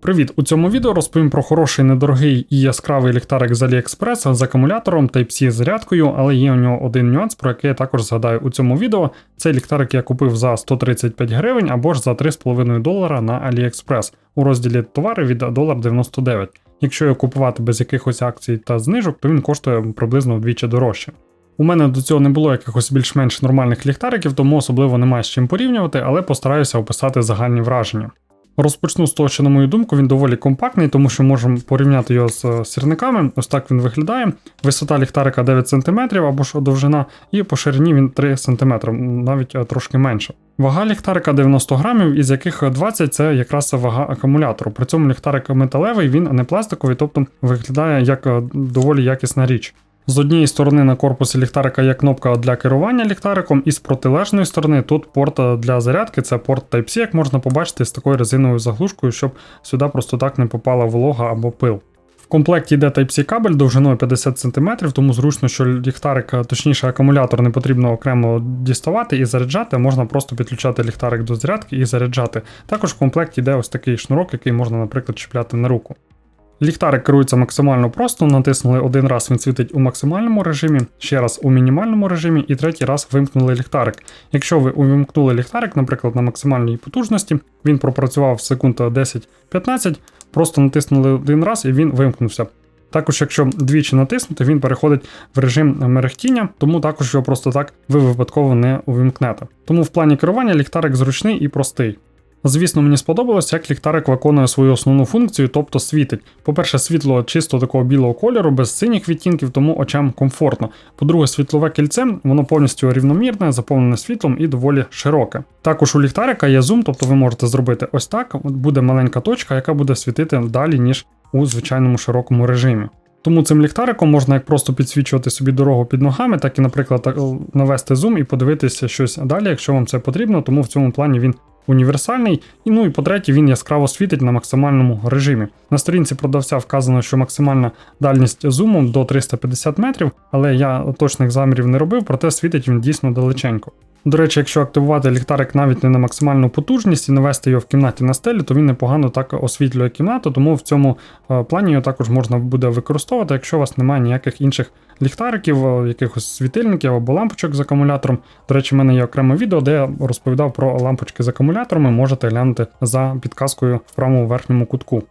Привіт! У цьому відео розповім про хороший, недорогий і яскравий ліхтарик з AliExpress з акумулятором Type-C зарядкою, але є у нього один нюанс, про який я також згадаю у цьому відео. Цей ліхтарик я купив за 135 гривень або ж за 3,5 долара на AliExpress у розділі товари від $1,99. Якщо його купувати без якихось акцій та знижок, то він коштує приблизно вдвічі дорожче. У мене до цього не було якихось більш-менш нормальних ліхтариків, тому особливо немає з чим порівнювати, але постараюся описати загальні враження. Розпочну з того, що, на мою думку, він доволі компактний, тому що можемо порівняти його з е, сірниками. Ось так він виглядає. Висота ліхтарика 9 см або ж довжина, і по ширині він 3 см, навіть е, трошки менше. Вага ліхтарика 90 грамів, із яких 20 це якраз вага акумулятору. При цьому ліхтарик металевий, він не пластиковий, тобто виглядає як е, доволі якісна річ. З однієї сторони на корпусі ліхтарика є кнопка для керування ліхтариком, і з протилежної сторони тут порт для зарядки, це порт Type-C, як можна побачити, з такою резиновою заглушкою, щоб сюди просто так не попала волога або пил. В комплекті йде Type-C кабель довжиною 50 см, тому зручно, що ліхтарик, точніше акумулятор не потрібно окремо діставати і заряджати, можна просто підключати ліхтарик до зарядки і заряджати. Також в комплекті йде ось такий шнурок, який можна, наприклад, чіпляти на руку. Ліхтарик керується максимально просто, натиснули один раз, він світить у максимальному режимі, ще раз у мінімальному режимі, і третій раз вимкнули ліхтарик. Якщо ви увімкнули ліхтарик, наприклад, на максимальній потужності, він пропрацював секунд 10-15, просто натиснули один раз і він вимкнувся. Також, якщо двічі натиснути, він переходить в режим мерехтіння, тому також його просто так ви випадково не увімкнете. Тому в плані керування ліхтарик зручний і простий. Звісно, мені сподобалось, як ліхтарик виконує свою основну функцію, тобто світить. По-перше, світло чисто такого білого кольору, без синіх відтінків, тому очам комфортно. По-друге, світлове кільце, воно повністю рівномірне, заповнене світлом і доволі широке. Також у ліхтарика є зум, тобто ви можете зробити ось так. Буде маленька точка, яка буде світити далі, ніж у звичайному широкому режимі. Тому цим ліхтариком можна як просто підсвічувати собі дорогу під ногами, так і, наприклад, навести зум і подивитися щось далі, якщо вам це потрібно, тому в цьому плані він універсальний, і ну і по-третє, він яскраво світить на максимальному режимі. На сторінці продавця вказано, що максимальна дальність зуму до 350 метрів, але я точних замірів не робив, проте світить він дійсно далеченько. До речі, якщо активувати ліхтарик навіть не на максимальну потужність і навести його в кімнаті на стелі, то він непогано так освітлює кімнату, тому в цьому е, плані його також можна буде використовувати, якщо у вас немає ніяких інших ліхтариків, е, якихось світильників або лампочок з акумулятором. До речі, в мене є окреме відео, де я розповідав про лампочки з акумуляторами, можете глянути за підказкою в правому верхньому кутку.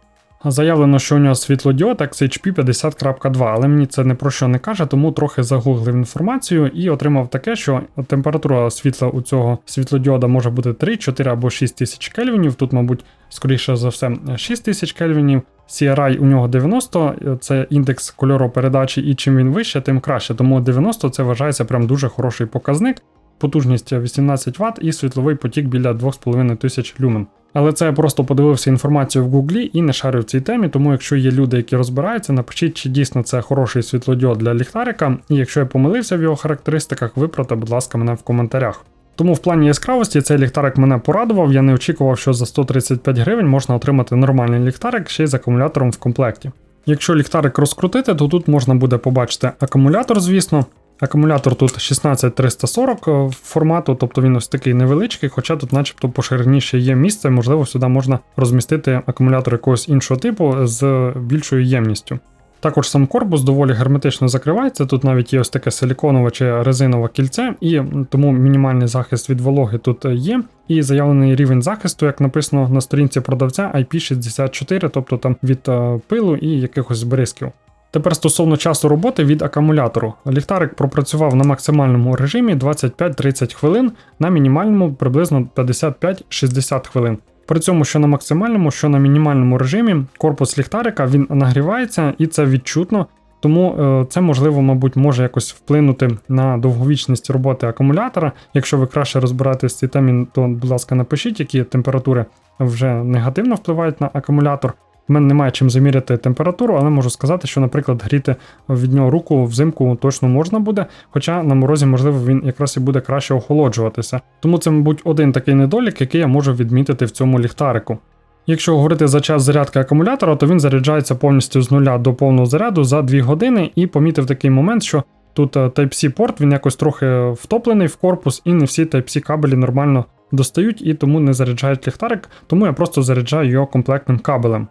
Заявлено, що у нього світлодіод XHP 50.2, але мені це не про що не каже, тому трохи загуглив інформацію і отримав таке, що температура світла у цього світлодіода може бути 3, 4 або 6 тисяч кельвінів. Тут, мабуть, скоріше за все, 6 тисяч кельвінів. CRI у нього 90, це індекс кольоропередачі, і чим він вище, тим краще. Тому 90 це вважається прям дуже хороший показник. Потужність 18 Вт і світловий потік біля 2500 люмен. Але це я просто подивився інформацію в Гуглі і не шарю в цій темі, тому якщо є люди, які розбираються, напишіть, чи дійсно це хороший світлодіод для ліхтарика, і якщо я помилився в його характеристиках, виправте, будь ласка, мене в коментарях. Тому в плані яскравості цей ліхтарик мене порадував, я не очікував, що за 135 гривень можна отримати нормальний ліхтарик ще й з акумулятором в комплекті. Якщо ліхтарик розкрутити, то тут можна буде побачити акумулятор, звісно, Акумулятор тут 16340 е, формату, тобто він ось такий невеличкий, хоча тут, начебто, по ширині ще є місце, можливо, сюди можна розмістити акумулятор якогось іншого типу з більшою ємністю. Також сам корпус доволі герметично закривається. Тут навіть є ось таке силіконове чи резинове кільце, і тому мінімальний захист від вологи тут є. І заявлений рівень захисту, як написано на сторінці продавця, IP64, тобто там від е, пилу і якихось бризків. Тепер стосовно часу роботи від акумулятору. Ліхтарик пропрацював на максимальному режимі 25-30 хвилин, на мінімальному приблизно 55-60 хвилин. При цьому, що на максимальному, що на мінімальному режимі, корпус ліхтарика він нагрівається і це відчутно, тому е, це можливо, мабуть, може якось вплинути на довговічність роботи акумулятора. Якщо ви краще розбираєтесь в цій темі, то, будь ласка, напишіть, які температури вже негативно впливають на акумулятор. У мене немає чим заміряти температуру, але можу сказати, що, наприклад, гріти від нього руку взимку точно можна буде, хоча на морозі, можливо, він якраз і буде краще охолоджуватися. Тому це, мабуть, один такий недолік, який я можу відмітити в цьому ліхтарику. Якщо говорити за час зарядки акумулятора, то він заряджається повністю з нуля до повного заряду за 2 години, і помітив такий момент, що тут е, Type-C порт він якось трохи втоплений в корпус, і не всі Type-C кабелі нормально достають і тому не заряджають ліхтарик, тому я просто заряджаю його комплектним кабелем.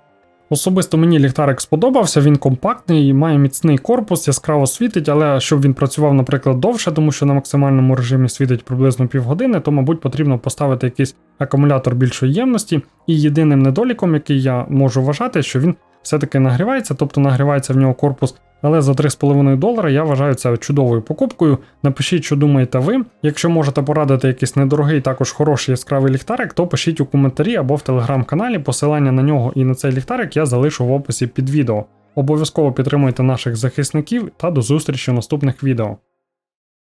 Особисто мені ліхтарик сподобався, він компактний, має міцний корпус, яскраво світить, але щоб він працював, наприклад, довше, тому що на максимальному режимі світить приблизно півгодини, то, мабуть, потрібно поставити якийсь акумулятор більшої ємності. І єдиним недоліком, який я можу вважати, що він все-таки нагрівається, тобто нагрівається в нього корпус. Але за 3,5 долара я вважаю це чудовою покупкою. Напишіть, що думаєте ви. Якщо можете порадити якийсь недорогий, також хороший яскравий ліхтарик, то пишіть у коментарі або в телеграм-каналі. Посилання на нього і на цей ліхтарик я залишу в описі під відео. Обов'язково підтримуйте наших захисників та до зустрічі в наступних відео.